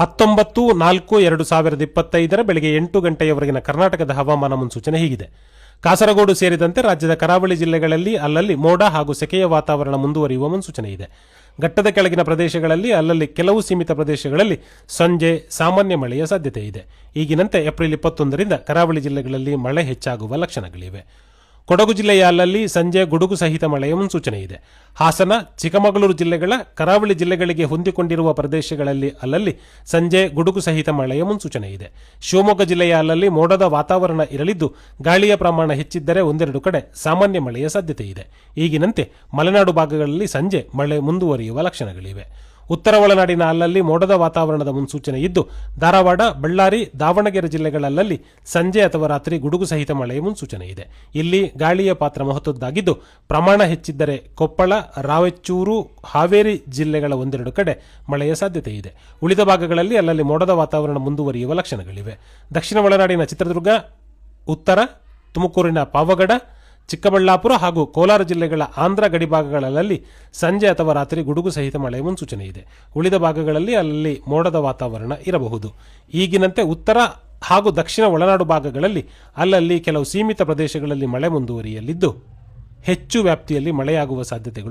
ಹತ್ತೊಂಬತ್ತು, ನಾಲ್ಕು, ಎರಡು ಸಾವಿರದ ಇಪ್ಪತ್ತೈದರ ಬೆಳಗ್ಗೆ ಎಂಟು ಗಂಟೆಯವರೆಗಿನ ಕರ್ನಾಟಕದ ಹವಾಮಾನ ಮುನ್ಸೂಚನೆ ಹೀಗಿದೆ. ಕಾಸರಗೋಡು ಸೇರಿದಂತೆ ರಾಜ್ಯದ ಕರಾವಳಿ ಜಿಲ್ಲೆಗಳಲ್ಲಿ ಅಲ್ಲಲ್ಲಿ ಮೋಡ ಹಾಗೂ ಸೆಕೆಯ ವಾತಾವರಣ ಮುಂದುವರಿಯುವ ಮುನ್ಸೂಚನೆ ಇದೆ. ಘಟ್ಟದ ಕೆಳಗಿನ ಪ್ರದೇಶಗಳಲ್ಲಿ ಅಲ್ಲಲ್ಲಿ ಕೆಲವು ಸೀಮಿತ ಪ್ರದೇಶಗಳಲ್ಲಿ ಸಂಜೆ ಸಾಮಾನ್ಯ ಮಳೆಯ ಸಾಧ್ಯತೆ ಇದೆ. ಈಗಿನಂತೆ ಏಪ್ರಿಲ್ ಇಪ್ಪತ್ತೊಂದರಿಂದ ಕರಾವಳಿ ಜಿಲ್ಲೆಗಳಲ್ಲಿ ಮಳೆ ಹೆಚ್ಚಾಗುವ ಲಕ್ಷಣಗಳಿವೆ. ಕೊಡಗು ಜಿಲ್ಲೆಯ ಅಲ್ಲಲ್ಲಿ ಸಂಜೆ ಗುಡುಗು ಸಹಿತ ಮಳೆಯ ಮುನ್ಸೂಚನೆ ಇದೆ ಹಾಸನ, ಚಿಕ್ಕಮಗಳೂರು ಜಿಲ್ಲೆಗಳ, ಕರಾವಳಿ ಜಿಲ್ಲೆಗಳಿಗೆ ಹೊಂದಿಕೊಂಡಿರುವ ಪ್ರದೇಶಗಳಲ್ಲಿ ಅಲ್ಲಲ್ಲಿ ಸಂಜೆ ಗುಡುಗು ಸಹಿತ ಮಳೆಯ ಮುನ್ಸೂಚನೆ ಇದೆ ಶಿವಮೊಗ್ಗ ಜಿಲ್ಲೆಯ ಅಲ್ಲಲ್ಲಿ ಮೋಡದ ವಾತಾವರಣ ಇರಲಿದ್ದು, ಗಾಳಿಯ ಪ್ರಮಾಣ ಹೆಚ್ಚಿದ್ದರೆ ಒಂದೆರಡು ಕಡೆ ಸಾಮಾನ್ಯ ಮಳೆಯ ಸಾಧ್ಯತೆ ಇದೆ ಈಗಿನಂತೆ ಮಲೆನಾಡು ಭಾಗಗಳಲ್ಲಿ ಸಂಜೆ ಮಳೆ ಮುಂದುವರಿಯುವ ಲಕ್ಷಣಗಳಿವೆ. ಉತ್ತರ ಒಳನಾಡಿನ ಅಲ್ಲಲ್ಲಿ ಮೋಡದ ವಾತಾವರಣದ ಮುನ್ಸೂಚನೆ ಇದ್ದು, ಧಾರವಾಡ, ಬಳ್ಳಾರಿ, ದಾವಣಗೆರೆ ಜಿಲ್ಲೆಗಳಲ್ಲಲ್ಲಿ ಸಂಜೆ ಅಥವಾ ರಾತ್ರಿ ಗುಡುಗು ಸಹಿತ ಮಳೆಯ ಮುನ್ಸೂಚನೆ ಇದೆ. ಇಲ್ಲಿ ಗಾಳಿಯ ಪಾತ್ರ ಮಹತ್ವದ್ದಾಗಿದ್ದು, ಪ್ರಮಾಣ ಹೆಚ್ಚಿದ್ದರೆ ಕೊಪ್ಪಳ, ರಾಯಚೂರು, ಹಾವೇರಿ ಜಿಲ್ಲೆಗಳ ಒಂದೆರಡು ಕಡೆ ಮಳೆಯ ಸಾಧ್ಯತೆ ಇದೆ. ಉಳಿದ ಭಾಗಗಳಲ್ಲಿ ಅಲ್ಲಲ್ಲಿ ಮೋಡದ ವಾತಾವರಣ ಮುಂದುವರಿಯುವ ಲಕ್ಷಣಗಳಿವೆ. ದಕ್ಷಿಣ ಒಳನಾಡಿನ ಚಿತ್ರದುರ್ಗ, ಉತ್ತರ, ತುಮಕೂರಿನ ಪಾವಗಡ ಚಿಕ್ಕಬಳ್ಳಾಪುರ ಹಾಗೂ ಕೋಲಾರ ಜಿಲ್ಲೆಗಳ ಆಂಧ್ರ ಗಡಿಭಾಗಗಳಲ್ಲಿ ಸಂಜೆ ಅಥವಾ ರಾತ್ರಿ ಗುಡುಗು ಸಹಿತ ಮಳೆ ಮುನ್ಸೂಚನೆ ಇದೆ. ಉಳಿದ ಭಾಗಗಳಲ್ಲಿ ಅಲ್ಲಿ ಮೋಡದ ವಾತಾವರಣ ಇರಬಹುದು. ಈಗಿನಂತೆ ಉತ್ತರ ಹಾಗೂ ದಕ್ಷಿಣ ಒಳನಾಡು ಭಾಗಗಳಲ್ಲಿ ಅಲ್ಲಲ್ಲಿ ಕೆಲವು ಸೀಮಿತ ಪ್ರದೇಶಗಳಲ್ಲಿ ಮಳೆ ಮುಂದುವರಿಯಲಿದ್ದು, ಹೆಚ್ಚು ವ್ಯಾಪ್ತಿಯಲ್ಲಿ ಮಳೆಯಾಗುವ ಸಾಧ್ಯತೆಗಳು